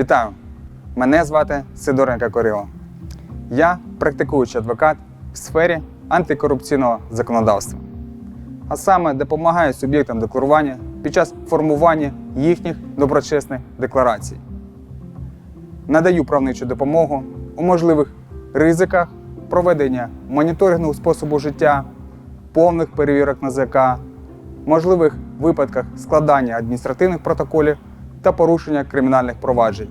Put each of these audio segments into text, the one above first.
Вітаю! Мене звати Сидоренко Корило. Я практикуючий адвокат в сфері антикорупційного законодавства, а саме допомагаю суб'єктам декларування під час формування їхніх доброчесних декларацій. Надаю правничу допомогу у можливих ризиках проведення моніторингу способу життя, повних перевірок НАЗК, можливих випадках складання адміністративних протоколів та порушення кримінальних проваджень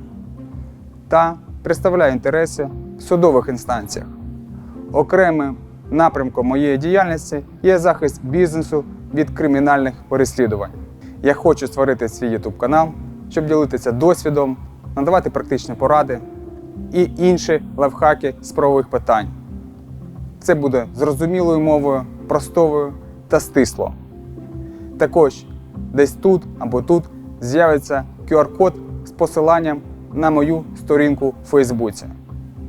та представляє інтереси в судових інстанціях. Окремим напрямком моєї діяльності є захист бізнесу від кримінальних переслідувань. Я хочу створити свій YouTube канал, щоб ділитися досвідом, надавати практичні поради і інші лайфхаки з правових питань. Це буде зрозумілою мовою, простовою та стисло. Також десь тут або тут з'явиться QR-код з посиланням на мою сторінку в Фейсбуці.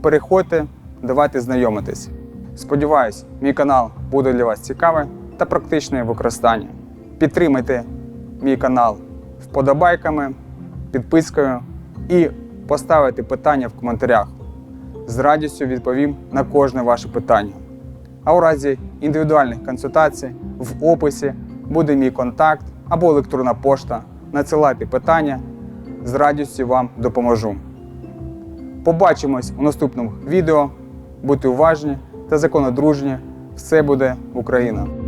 Переходьте, давайте знайомитись. Сподіваюсь, мій канал буде для вас цікавий та практичний в використанні. Підтримайте мій канал вподобайками, підпискою і поставити питання в коментарях. З радістю відповім на кожне ваше питання. А у разі індивідуальних консультацій в описі буде мій контакт або електронна пошта. Надсилайте питання, з радістю вам допоможу. Побачимось у наступному відео. Будьте уважні та законодружні. Все буде Україна!